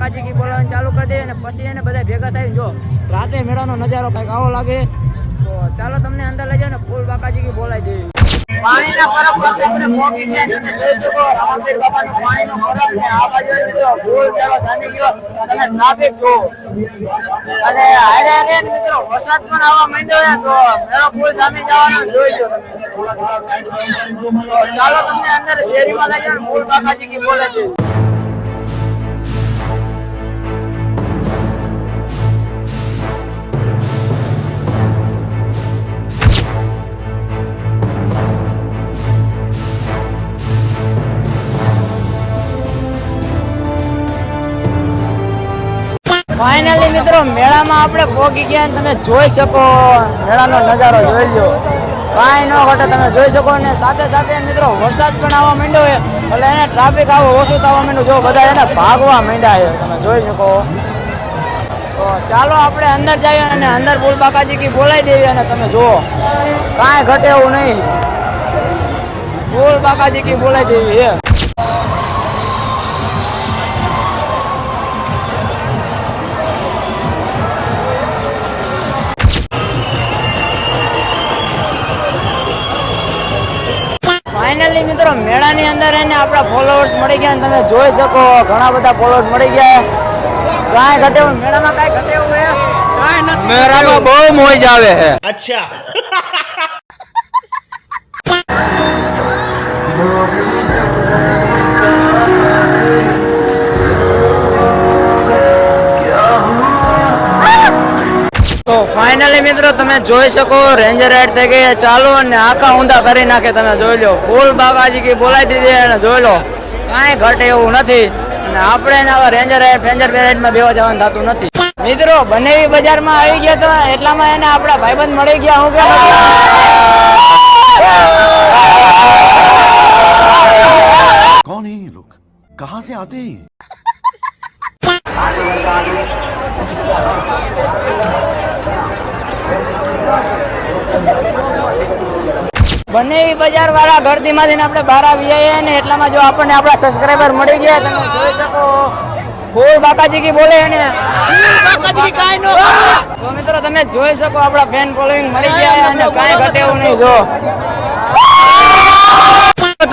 અને કી બોલાવવાનું ચાલુ કરી દે અને પછી એને બધા ભેગા થાય જો રાતે મેળાનો નજારો કંઈક આવો લાગે, તો ચાલો તમને અંદર લઈ જાઓ ને ફૂલ બાકાજી કી બોલાવી દેવી. અને મિત્રો, વરસાદ પણ ચાલો તમને અંદર શેરીમાં લઈ જાઓ ફૂલ બાકાજી કી બોલાવી છે મિત્રો, મેળામાં આપણે પહોંચી ગયા તમે જોઈ શકો. મેળાનો નજારો જોઈ લો કાંઈ ન ઘટે, તમે જોઈ શકો. ને સાથે સાથે મિત્રો, વરસાદ પણ આવવા માંડ્યો છે. એટલે એને ટ્રાફિક આવો ઓછું થવા માંડ્યું. જો બધા એને ભાગવા માંડ્યા છે. તમે જોઈ શકો. તો ચાલો આપણે અંદર જઈએ અને અંદર ફૂલ બાકાજી કી બોલાવી દેવી અને તમે જુઓ. કાંઈ ઘટે એવું નહીં. ફૂલ બાકાજી કી બોલાવી દેવી છે. ફાઇનલી મિત્રો મેળાની અંદર એને આપણા ફોલોઅર્સ મળી ગયા તમે જોઈ શકો ઘણા બધા ફોલોઅર્સ મળી ગયા. કાંઈ ઘટે મેળામાં કાંઈ ઘટે મેળામાં બહુ મોજ આવે છે. અચ્છા. ફાઇનલી મિત્રો, તમે જોઈ શકો રેન્જર રાઇડ થઈ ગઈ ચાલુ અને આખા ઊંધા કરી નાખે, તમે જોઈ લો. ફૂલ બાગાજી બોલાવી દીધી અને જોઈ લો. કાંઈ ઘટે એવું નથી. અને આપણે આવા રેન્જર રાઇડ ફેન્જર પેરાઇડમાં બેવા જવાનું થતું નથી. મિત્રો, બંને બજારમાં આવી ગયા તો એટલામાં એને આપણા ભાઈબંધ મળી ગયા, હું કે કોણ હે કહા સે આતે બંને બજાર વાળા ગળતીમાંથી આપણે બહાર આવીએ ને એટલામાં જો આપણને આપણા સબસ્ક્રાઈબર મળી ગયા તમે જોઈ શકો. ફૂલ બાકાજી કી બોલે ને તો મિત્રો તમે જોઈ શકો આપણા ફેન ફોલોઈંગ મળી ગયા અને કાંઈ ઘટે એવું નહીં જો.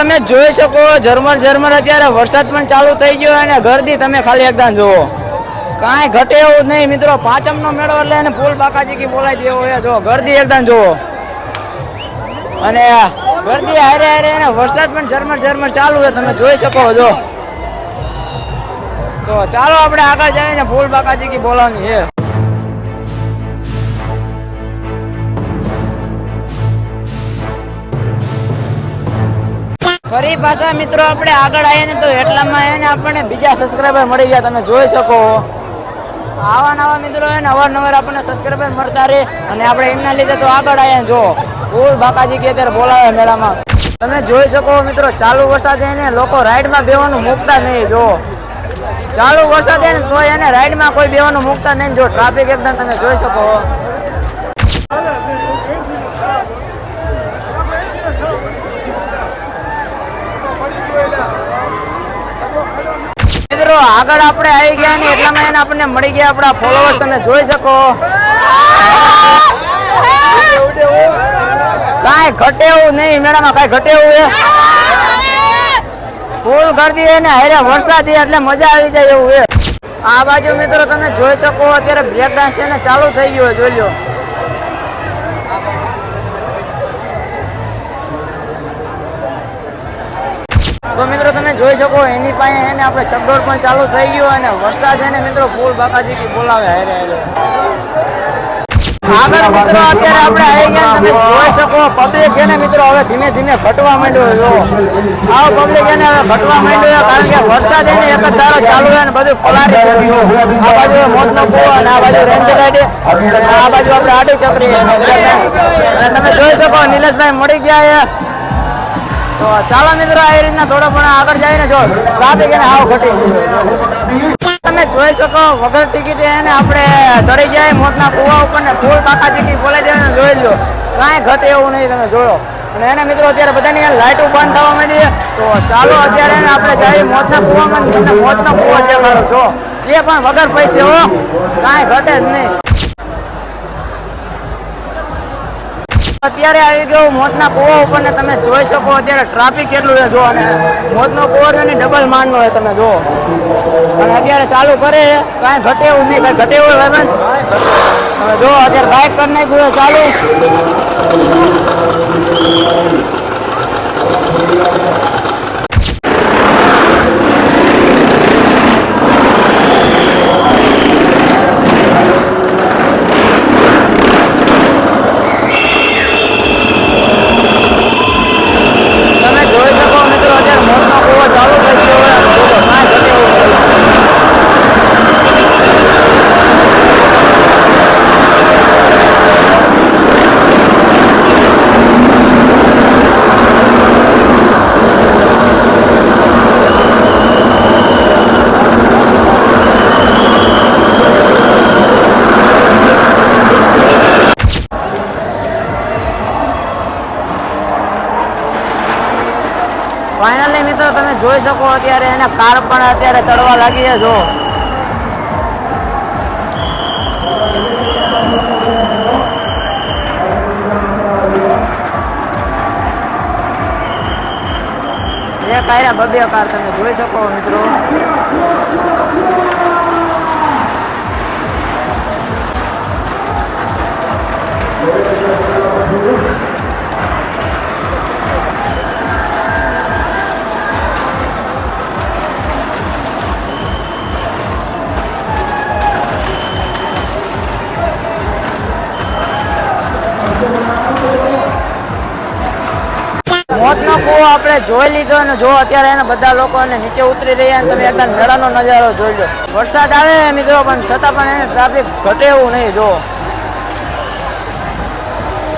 તમે જોઈ શકો ઝરમર ઝરમર અત્યારે વરસાદ પણ ચાલુ થઈ ગયો અને ગરદી તમે ખાલી એકદમ જુઓ. કાંઈ ઘટે એવું નહીં મિત્રો. પાંચમનો મેળો એટલે એને ફૂલ બાકાજી કી બોલાવી દેવો જો ઘરથી એકદમ જુઓ. અને ગરદી હારે હારે અને વરસાદ પણ ઝરમર ઝરમર ચાલુ છે. તમે જોઈ શકો છો. તો ચાલો આપણે આગળ જઈને ફૂલ બાકાજી કી બોલાવવાની છે. ફરી પાછા મિત્રો આપણે આગળ આવીએ ને તો એટલામાં એને આપણને બીજા સબસ્ક્રાઈબર મળી ગયા. તમે જોઈ શકો. આવા નવા મિત્રો એને અવારનવાર આપણને સબસ્ક્રાઈબર મળતા રહે અને આપણે એમના લીધે તો આગળ આવ્યા જો. ફૂલ બાકાજી કે અત્યારે બોલાવે મેળામાં. તમે જોઈ શકો મિત્રો, ચાલુ વરસાદે એને લોકો રાઈડમાં બેવાનું મૂકતા નહીં જો ચાલુ વરસાદ ને તો એને રાઈડમાં કોઈ બેવાનું મૂકતા નહીં જો ટ્રાફિક એકદમ તમે જોઈ શકો. મિત્રો, આગળ આપણે આવી ગયા ને, એટલામાં એને આપણને મળી ગયા આપણા ફોલોવર્સ તમે જોઈ શકો. કાંઈ ઘટે એવું નહીં. મેળામાં કાંઈ ઘટે એવું એ ફૂલ ગરદી એને હારે વરસાદ છે એટલે મજા આવી જાય એવું એ આ બાજુ મિત્રો તમે જોઈ શકો અત્યારે બ્રેક ડાન્સ એને ચાલુ થઈ ગયો છે, જોઈ લો. તો મિત્રો તમે જોઈ શકો એની પાસે એને આપણે ચકડોળ પણ ચાલુ થઈ ગયો અને વરસાદ એને મિત્રો ફૂલ બાકાજી બોલાવે હારે હારે. આગળ મિત્રો અત્યારે આપણે અહીંયા તમે જોઈ શકો પબ્લિક એને મિત્રો હવે ધીમે ધીમે ઘટવા માંડ્યો જો આવો પબ્લિક એને હવે ઘટવા માંડ્યો કારણ કે વરસાદ એને એક જ ધારો ચાલુ છે અને બધું પલારી આ બાજુ મોતનો કુવો અને આ બાજુ રેન્જ ગાડી. આ બાજુ આપણે આડી ચકરી અને તમે જોઈ શકો નિલેશભાઈ મળી ગયા એ તો ચાલો મિત્રો આ રીતના થોડો પણ આગળ જઈને જો ટ્રાફિક એને આવ ઘટી. તમે જોઈ શકો વગર ટિકિટે એને આપણે ચડી જાય મોતના કુવા ઉપર ને ફૂલ કાકાજીની બોલાઈ જઈને જોઈ લો કાંઈ ઘટે એવું નહીં તમે જોયો. અને એને મિત્રો અત્યારે બધાની લાઇટો બંધ થવા માંડી તો ચાલો અત્યારે એને આપણે જઈએ મોતના કુવામાં તમને મોતનો કુવો દેખાડો જો. એ પણ વગર પૈસે હો. કાંઈ ઘટે જ નહીં. અત્યારે આવી ગયો મોતના કુવા ઉપર ને તમે જોઈ શકો, અત્યારે ટ્રાફિક કેટલું છે જો અને મોતનો કુવો છે ને ડબલ માનનો હોય તમે જો અને અત્યારે ચાલુ કરે કાંઈ ઘટે એવું નહીં, કાંઈ ઘટે એવું ભાઈ. હવે જો અત્યારે બાઇક કરી નાખ્યું ચાલુ. તમે જોઈ શકો મિત્રો અત્યારે મોતનો કુવો ચાલુ થઈ ગયો હોય અને જો કાંઈ ઘટે એવું નથી. ફાઇનલી મિત્રો, તમે જોઈ શકો અત્યારે એને કાર પણ અત્યારે ચડવા લાગી છે, જો. એ કાયરા બબ્ય કાર તમે જોઈ શકો, મિત્રો. મોતનો આપણે જોઈ લીધો અને જો અત્યારે એને બધા લોકો એને નીચે ઉતરી રહ્યા અને તમે એકદમ મેળાનો નજારો જોઈ લો. વરસાદ આવે મિત્રો, પણ છતાં પણ એને ટ્રાફિક ઘટે એવું નહીં, જો.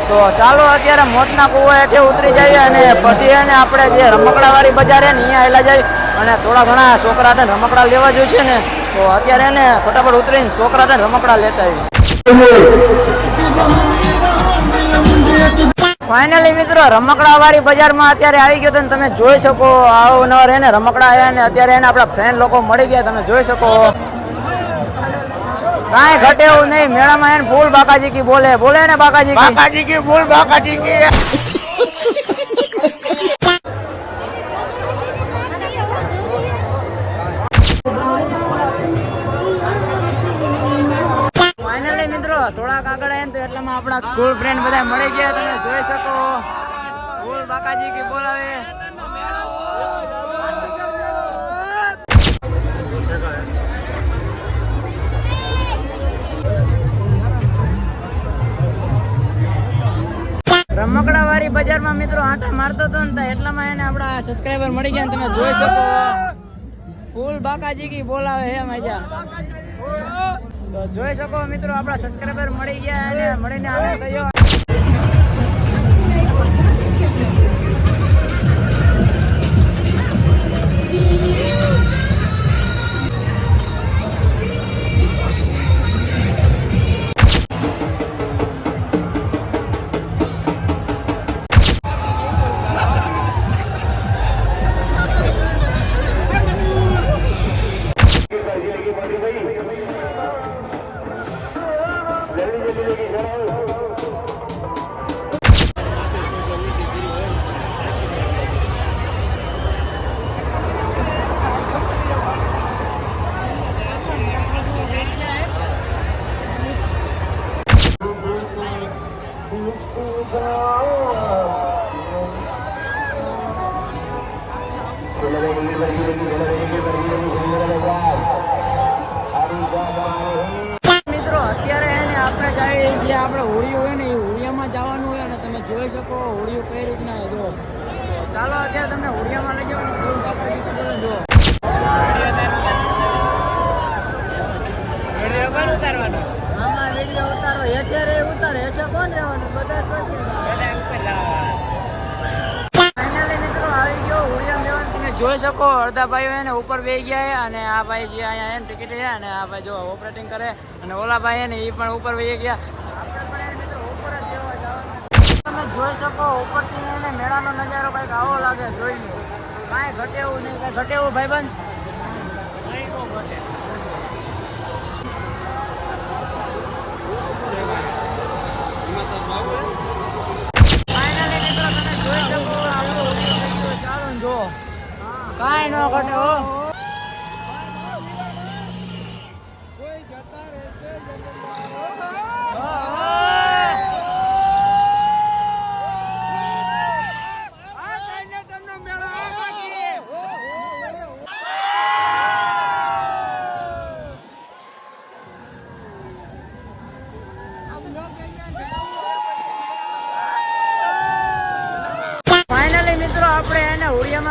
તો ચાલો અત્યારે મોતના કૂવા હેઠે ઉતરી જઈએ અને પછી એને આપણે જે રમકડાવાળી બજાર છે ને, અહીંયા આવેલા જાય અને થોડા ઘણા છોકરાને રમકડા લેવા જોઈશે ને, તો અત્યારે એને ફટાફટ ઉતરીને છોકરાને રમકડા લેતા આવીએ. ફાઇનલી મિત્રો રમકડા વાળી બજારમાં અત્યારે આવી ગયો તો તમે જોઈ શકો અવનવાર એને રમકડા આવ્યા ને અત્યારે એને આપણા ફ્રેન્ડ લોકો મળી ગયા, તમે જોઈ શકો. કાંઈ ઘટે એવું નહીં, મેળામાં એને ફૂલ બાકાજી કી બોલે બોલે ને બાકાજી બાકાજી કી ફૂલ બાકાજી કી થોડાક આગળ આવીને તો એટલામાં આપણા સ્કૂલ ફ્રેન્ડ બધા મળી ગયા. તમે જોઈ શકો. ફૂલ બાકાજી કી બોલાવે રમકડા વાળી બજારમાં મિત્રો આટા મારતો હતો ને એટલામાં એને આપણા સબસ્ક્રાઇબર મળી ગયા તમે જોઈ શકો. ફૂલ બાકાજી કી બોલાવે હે મજા. તો જોઈ શકો મિત્રો આપણા સબસ્ક્રાઈબર મળી ગયા અને મળીને આનંદ થયો. મિત્રો ચાલો અત્યારે તમને હોડિયામાં લઈ જવાનું ફૂલ બાકાજી કી બોલે જો. આમાં વીડિયો ઉતારો હેઠે રે ઉતારો. હેઠે કોણ રહેવાનું? બધા પછી ફાઇનલી તમે જોઈ શકો અડધા ભાઈઓ એને ઉપર બે ગયા અને આ ભાઈ જે અહીંયા એને ટિકિટ છે અને આ ભાઈ જો ઓપરેટિંગ કરે. અને ઓલા ભાઈ એને એ પણ ઉપર વહી ગયા આપણે પણ એને મિત્રો ઉપર જ જવા જવાનું તમે જોઈ શકો, ઉપરથી એને મેળાનો નજારો કંઈક આવો લાગે જોઈ લો કાંઈ ઘટે એવું નહીં, કાંઈ ઘટે એવું ભાઈબંધ? નહીં બહુ ઘટે. કાંઈ ન ઘટે હો.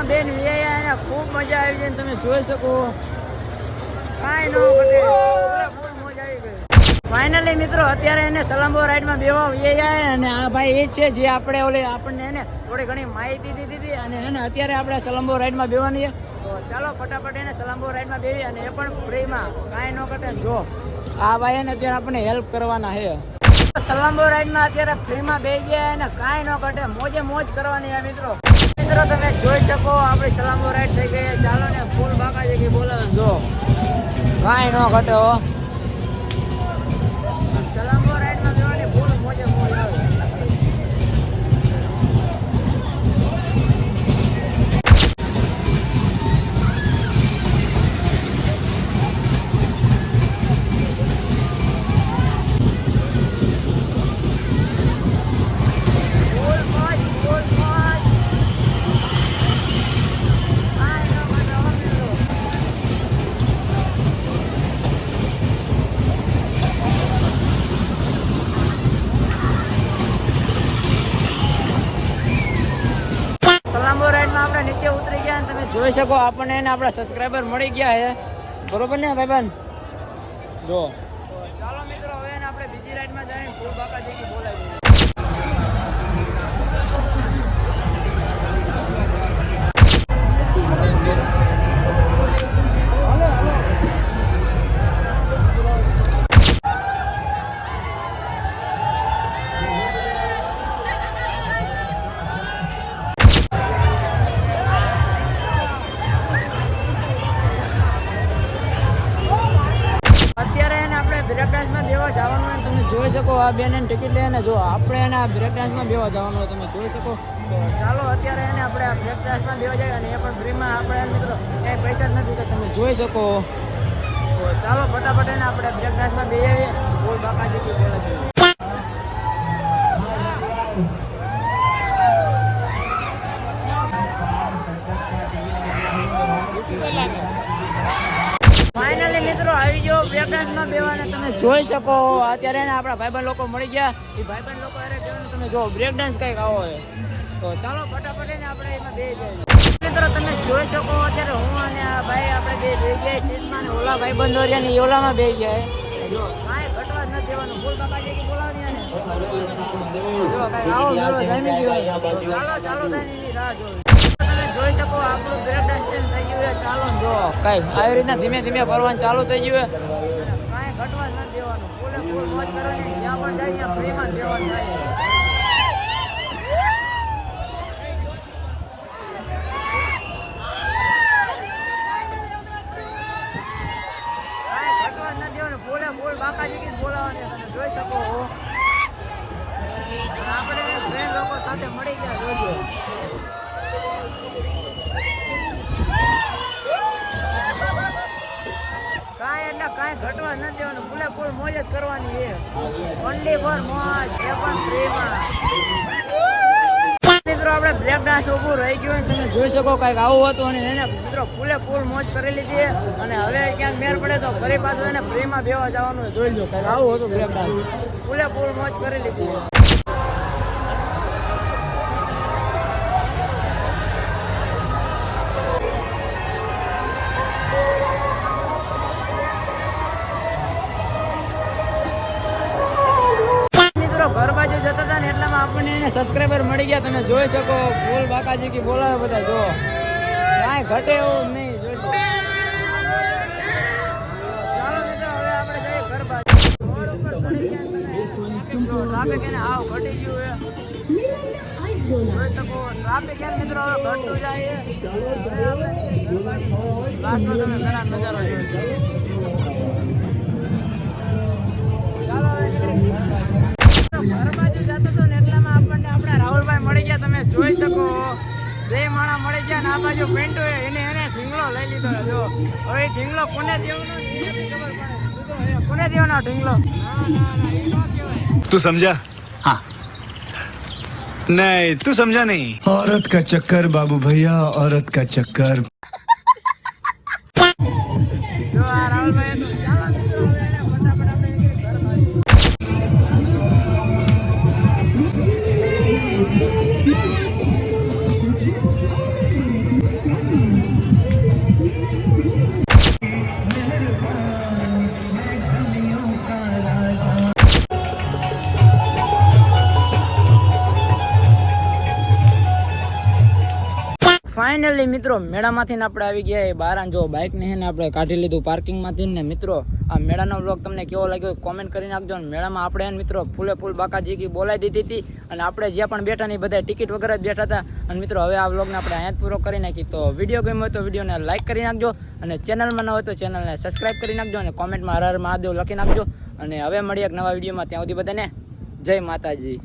હોડિયામાં બેન વિયા એને ખૂબ મજા આવી જાય તમે જોઈ શકો. કાંઈ ન ઘટે ફાઇનલી મિત્રો અત્યારે એને સલંબો રાઈડમાં બેવા વિયા અને આ ભાઈ એ છે જે આપણે ઓલે આપણને એને થોડી ઘણી માહિતી દીધી હતી અને એને અત્યારે આપણે સલંબો રાઈડમાં બેવાની છે. તો ચાલો ફટાફટ એને સલંબો રાઈડમાં બેવી અને એ પણ ફ્રીમાં. કાંઈ ન ઘટે. જો આ ભાઈ એને અત્યારે આપણને હેલ્પ કરવાના છે. સલંબો રાઈડમાં અત્યારે ફ્રીમાં બે ગયા અને કાંઈ ન ઘટે. મોજે મોજ કરવાની આ મિત્રો. મિત્રો, તમે જોઈ શકો, આપણી સલામો રાઈટ થઈ ગઈ ચાલો ને, ફૂલ બાકા કે બોલાવે જો. કાંઈ ન ઘટે જોઈ શકો આપણને આપણા સબસ્ક્રાઈબર મળી ગયા છે. બરોબર ને ભાઈબંધ? જો. ટિકિટ લઈને જો આપણે એને બ્રેક ડાન્સમાં બેવા જવાનું હોય તમે જોઈ શકો. ચાલો અત્યારે એને આપણે આ બ્રેક ડાન્સમાં બેવા જાય અને એ પણ ફ્રીમાં આપણે મિત્રો ક્યાંય પૈસા જ નથી તો તમે જોઈ શકો. ચાલો ફટાફટ એને આપણે બ્રેક ડાન્સમાં બે આવીએ. બોલ બાકા જેટલી બોલે ફાઇનલી મિત્રો, આવી ગયો માં બેવાને તમે જોઈ શકો. અત્યારે ને આપણા ભાઈબંધ લોકો મળી ગયા. એ ભાઈબંધ લોકો અરે કહેવાનું તમે જો બ્રેક ડાન્સ કંઈક આવો છે. તો ચાલો, ફટાફટ ને આપણે એમાં બે જઈએ. મિત્રો, તમે જોઈ શકો, અત્યારે હું અને આ ભાઈ આપણે બે બે ગયા સીટમાં ને ઓલા ભાઈબંધ રહ્યા ને ઓલામાં બે ગયા જો, કાંઈ ઘટવા જ નથી દેવાનું. બોલ બાબાજી કે બોલાવની આને? જો આવો ચાલો ચાલો થાય ને રાહ તમે જોઈ શકો આપણું ડાન્સ થઈ ગયું છે ચાલો જો કઈ આવી રીતના ધીમે ધીમે ભરવાનું ચાલુ થઈ ગયું છે. કાંઈ ઘટવા જ નથી દેવાનું. ફૂલે ફૂલ મોજ કરવાની જ્યાં પણ જાય ત્યાં ફ્રીમાં દેવાનું. જોઈ શકો. આપણે ફ્રેન્ડ લોકો સાથે મળી ગયા જોજો. કાંઈ ઘટવા નથી દેવાનું. ફૂલે ફૂલ મોજ જ કરવાની છે. ઓનલી ફોર મોજ. એ પણ ફ્રીમાં મિત્રો, આપણે બ્રેક ઊભું રહી ગયું તમે જોઈ શકો કાંઈક આવું હતું એને મિત્રો ફૂલે ફૂલ મોજ કરેલી છે. અને હવે ક્યાંક મેળ પડે તો ફરી પાછું એને ફ્રીમાં બેવા જવાનું. જોઈ લો, કાંઈક આવું હતું ફૂલે ફૂલ મોજ કરેલી છે. મળી ગયા, તમે જોઈ શકો. ફૂલ બાકાજી કી બોલાવે બધા, જો. કાંઈ ઘટે એવું નહીં જોઈજો ચાલો મિત્રો, હવે આપણે જઈએ ઘર બાજુ. રોડ ઉપર પડી ગયા તમે. જો ટ્રાફિક એને હાવ ઘટી ગયું જોઈ શકો ટ્રાફિક એને મિત્રો હવે તમે ઘણા નજારો જોઈ ચાલો હવે. રાહુલભાઈ મળી ગયા તમે જોઈ શકો બે માણા મળી ગયા ને આ બાજુ પેન્ટો એને એને ઢીંગલો લઈ લીધો છે. જો હવે એ ઢીંગલો કોને દેવાનો એ નથી ખબર પડે એ કોને દેવાનો ઢીંગલો ના ના ના એ ન કહેવાય तू समझा हाँ नहीं तू समझा नहीं औरत का चक्कर बाबू भैया औरत का चक्कर જો આ રાહુલભાઈ તો ચાલો ફાઇનલી મિત્રો, મેળામાંથી ને આપણે આવી ગયા એ બહાર જો બાઇક ને હે ને આપણે કાઢી લીધું પાર્કિંગમાંથી ને, મિત્રો, આ મેળાનો બ્લોગ તમને કેવો લાગ્યો કોમેન્ટ કરી નાખજો અને મેળામાં આપણે એને મિત્રો, ફૂલે ફૂલ બાકાજી બોલાવી દીધી હતી અને આપણે જ્યાં પણ બેઠા ને બધા ટિકિટ વગર જ બેઠા હતા. અને મિત્રો, હવે આ બ્લોગને આપણે અહીંયા પૂરો કરી નાખી. તો વીડિયો ગમ્યો હોય તો વિડીયોને લાઇક કરી નાખજો અને ચેનલમાં ન હોય તો ચેનલને સબસ્ક્રાઇબ કરી નાખજો અને કોમેન્ટમાં હર હર મહાદેવ લખી નાખજો. અને હવે મળીએ એક નવા વિડીયોમાં ત્યાં સુધી બધાને જય માતાજી.